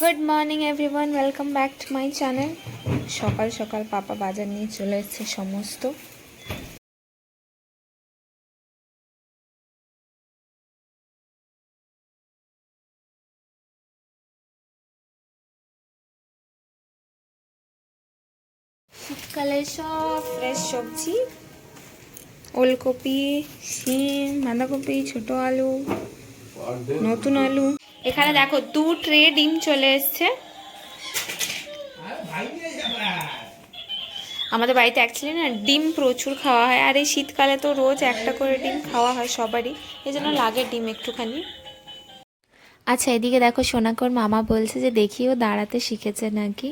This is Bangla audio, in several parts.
Good morning everyone welcome back to my channel সকাল সকাল পাপা বাজার নিয়ে চলে এসেছে সমস্ত। শীতকালে সব ফ্রেশ সবজি। ওলকপি, শিম, বাঁধাকপি, ছোট আলু, নতুন আলু। এখানে দেখো দু ট্রে ডিম চলে এসছে। আমাদের বাড়িতে অ্যাকচুয়ালি না ডিম প্রচুর খাওয়া হয়, আর এই শীতকালে তো রোজ একটা করে ডিম খাওয়া হয় সবারই, এই জন্য লাগে ডিম একটুখানি। আচ্ছা এদিকে দেখো সোনাকর মামা বলছে যে দেখি ও দাঁড়াতে শিখেছে নাকি।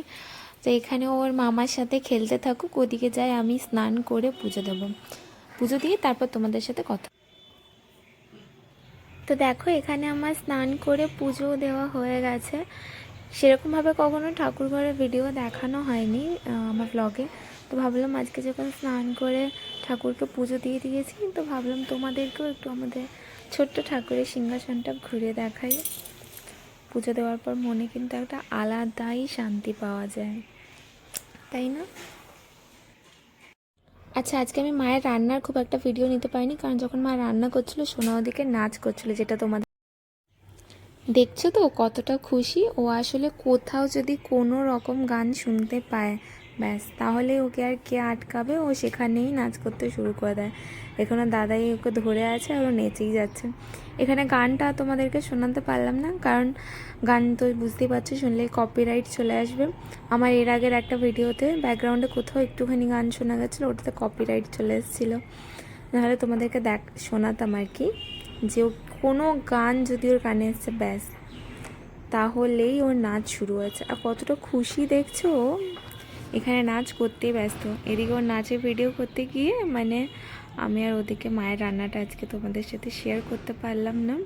তো এখানে ওর মামার সাথে খেলতে থাকুক, ওদিকে যাই আমি স্নান করে পুজো দেবো। পুজো দিয়ে তারপর তোমাদের সাথে কথা তো দেখো, এখানে আমার স্নান করে পুজো দেওয়া হয়ে গেছে। সেরকমভাবে কখনো ঠাকুর ঘরের ভিডিও দেখানো হয়নি আমার ব্লগে তো ভাবলাম আজকে যখন স্নান করে ঠাকুরকে পুজো দিয়ে দিয়েছি, তো ভাবলাম তোমাদেরকেও একটু আমাদের ছোট্ট ঠাকুরের সিংহাসনটা ঘুরে দেখাই। পুজো দেওয়ার পর মনে কিন্তু একটা আলাদাই শান্তি পাওয়া যায়। তাই না? আচ্ছা আজকে আমি মায়ের রান্নার খুব একটা ভিডিও নিতে পারিনি, কারণ যখন মা রান্না করছিল, সোনা ওদিকে নাচ করছিল, যেটা তোমাদের দেখছ তো? কতটা খুশি। ও আসলে কোথাও যদি কোনো রকম গান শুনতে পায় ব্যাস, তাহলে ওকে আর কে আটকাবে? ও সেখানেই নাচ করতে শুরু করে দেয়। এখানে দাদাই ওকে ধরে আছে আর ও নেচেই যাচ্ছে। এখানে গানটা তোমাদেরকে শোনাতে পারলাম না, কারণ গান তো বুঝতেই পারছ, শুনলে কপিরাইট চলে আসবে। আমার এর আগের একটা ভিডিওতে ব্যাকগ্রাউন্ডে কোথাও একটুখানি গান শোনা গেছিল, ওটাতে কপিরাইট চলে এসেছিল। নাহলে তোমাদেরকে দেখ, শোনাতাম আর কি। যে ও, কোনো গান যদি ওর কানে এসছে, ব্যাস। তাহলেই ওর নাচ শুরু হয়েছে। আর কতটা খুশি দেখছ এখানে নাচ করতেই ব্যস্ত। এদিকে ওর নাচের ভিডিও করতে গিয়ে মানে আমি আর ওদিকে মায়ের রান্নাটা আজকে তোমাদের সাথে শেয়ার করতে পারলাম না।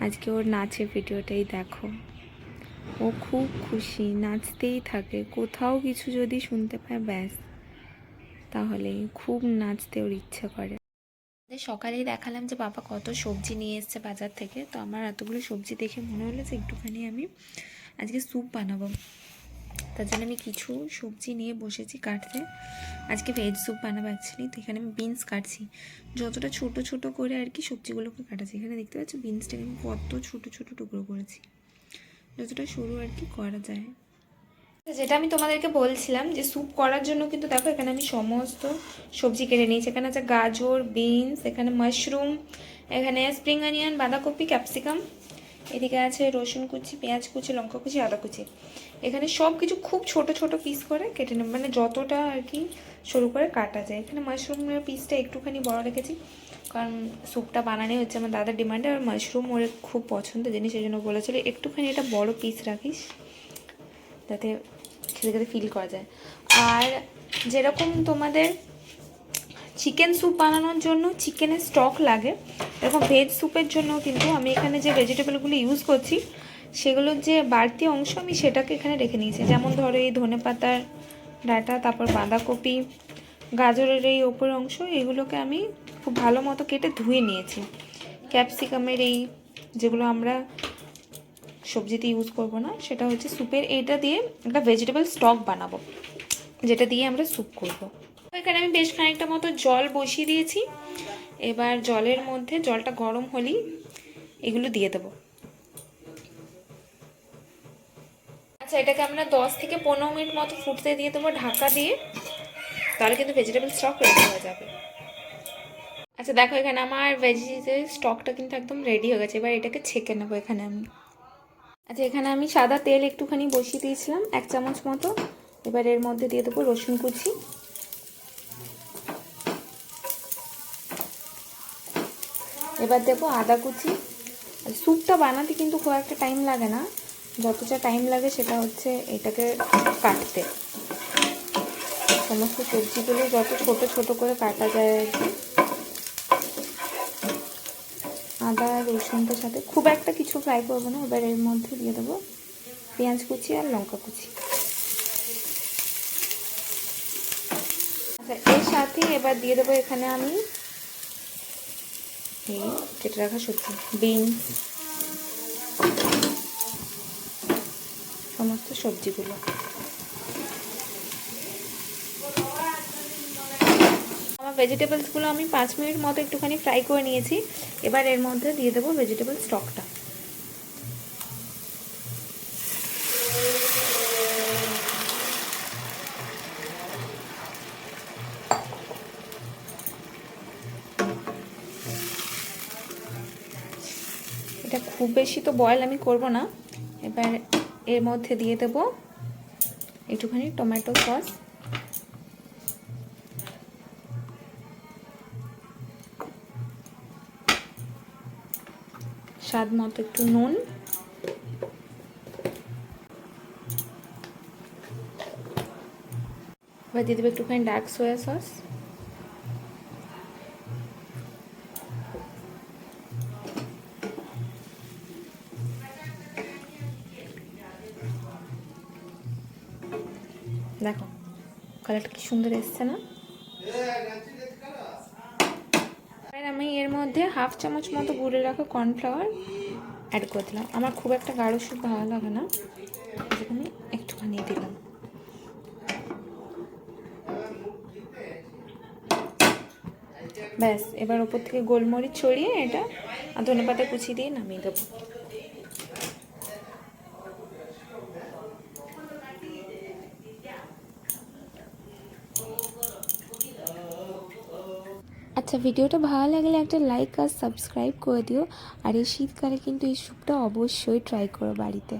আজকে ওর নাচের ভিডিওটাই দেখো। ও খুব খুশি, নাচতেই থাকে। কোথাও কিছু যদি শুনতে পায়, ব্যাস। তাহলে খুব নাচতে ওর ইচ্ছা করে। সকালেই দেখালাম যে বাবা কত সবজি নিয়ে এসছে বাজার থেকে। তো আমার এতগুলো সবজি দেখে মনে হলো যে একটুখানি আমি আজকে স্যুপ বানাবো। তার জন্য আমি কিছু সবজি নিয়ে বসেছি কাটতে। আজকে ভেজ স্যুপ বানাবো অ্যাকচুয়ালি তো এখানে আমি বিনস কাটছি। যতটা ছোট ছোট করে আর কি সবজিগুলোকে কাটাচ্ছি। এখানে দেখতে পাচ্ছি বিনসটাকে আমি কত ছোট ছোট টুকরো করেছি। যতটা সরু আর কি করা যায়। যেটা আমি তোমাদেরকে বলছিলাম যে স্যুপ করার জন্য কিন্তু দেখো এখানে আমি সমস্ত সবজি কেটে নিয়েছি। এখানে আছে গাজর বিনস এখানে মাশরুম এখানে স্প্রিং অনিয়ন বাঁধাকপি ক্যাপসিকাম এদিকে আছে রসুন কুচি, পেঁয়াজ কুচি, লঙ্কা কুচি, আদা কুচি। এখানে সব কিছু খুব ছোট ছোট পিস করে কেটে নেব মানে যতটা আর কি সরু করে কাটা যায়। এখানে মাশরুমের পিসটা একটুখানি বড় রেখেছি, কারণ স্যুপটা বানানো হচ্ছে আমার দাদার ডিমান্ডে আর মাশরুম ওর খুব পছন্দ জিনিস, এই জন্য বলেছিল একটুখানি এটা বড় পিস রাখিস, যাতে খেতে খেতে ফিল করা যায়। আর যেরকম তোমাদের চিকেন স্যুপ বানানোর জন্য চিকেনের স্টক লাগে এরকম ভেজ স্যুপের জন্য কিন্তু আমি এখানে যে ভেজিটেবলগুলো ইউজ করছি, সেগুলোর যে বাড়তি অংশ আমি সেটাকে এখানে রেখে নিয়েছি যেমন ধরো এই ধনে পাতার ডাটা, তারপর বাঁধাকপি, গাজরের এই ওপর অংশ, এগুলোকে আমি খুব ভালো মতো কেটে ধুয়ে নিয়েছি ক্যাপসিকামের এই যেগুলো আমরা সবজিতে ইউজ করব না, সেটা হচ্ছে স্যুপের এইটা দিয়ে একটা ভেজিটেবল স্টক বানাবো, যেটা দিয়ে আমরা স্যুপ করব। এখানে আমি বেশ খানিকটা মতো জল বসিয়ে দিয়েছি। এবার জলের মধ্যে জলটা গরম হলেই এগুলো দিয়ে দেবো। আচ্ছা এটাকে আমরা দশ থেকে পনেরো মিনিট মতো ফুটতে দিয়ে দেবো ঢাকা দিয়ে। তাহলে কিন্তু ভেজিটেবল স্টক রেডি হয়ে যাবে। আচ্ছা দেখো এখানে আমার ভেজিটেবল স্টকটা কিন্তু একদম রেডি হয়ে গেছে। এবার এটাকে ছেঁকে নেব এখানে আমি। আচ্ছা এখানে আমি সাদা তেল একটুখানি বসিয়ে দিয়েছিলাম, এক চামচ মতো। এবার এর মধ্যে দিয়ে দেবো রসুন কুচি। এবার দেবো আদা কুচি। স্যুপটা বানাতে কিন্তু খুব একটা টাইম লাগে না। যতটা টাইম লাগে সেটা হচ্ছে এটাকে কাটতে। সমস্ত সবজিগুলো যত ছোট ছোট করে কাটা যায় আর কি। আদা রসুনটার সাথে খুব একটা কিছু ফ্রাই করব না, এবার এর মধ্যে দিয়ে দেবো পেঁয়াজ কুচি আর লঙ্কা কুচি। আচ্ছা এর সাথে এবার দিয়ে দেবো এখানে আমি এই কেটে রাখা সবজি, বিনস, সমস্ত সবজিগুলো। আমার ভেজিটেবলসগুলো আমি পাঁচ মিনিট মতো একটুখানি ফ্রাই করে নিয়েছি। এবার এর মধ্যে দিয়ে দেবো ভেজিটেবল স্টকটা এটা খুব বেশি তো বয়েল আমি করব না। এবার এর মধ্যে দিয়ে দেব একটুখানি টমেটো সস স্বাদ মতো একটু নুন। এবার দিয়ে দেবো একটুখানি ডার্ক সোয়া সস দেখো কালারটা কি সুন্দর এসছে না? আমি এর মধ্যে হাফ চামচ মতো গুঁড়ে রাখা কর্নফ্লাওয়ার অ্যাড করে দিলাম। আমার খুব একটা গাঢ় স্যুপ ভালো লাগে না। যেখানে একটুখানি দিলাম। ব্যাস, এবার ওপর থেকে গোলমরিচ ছড়িয়ে এটা ধনে পাতা কুচি দিয়ে নামিয়ে দেবো। আচ্ছা ভিডিওটা ভালো লাগলে একটা লাইক আর সাবস্ক্রাইব করে দিও। আর এই শীতকালে কিন্তু এই স্যুপটা অবশ্যই ট্রাই করো বাড়িতে।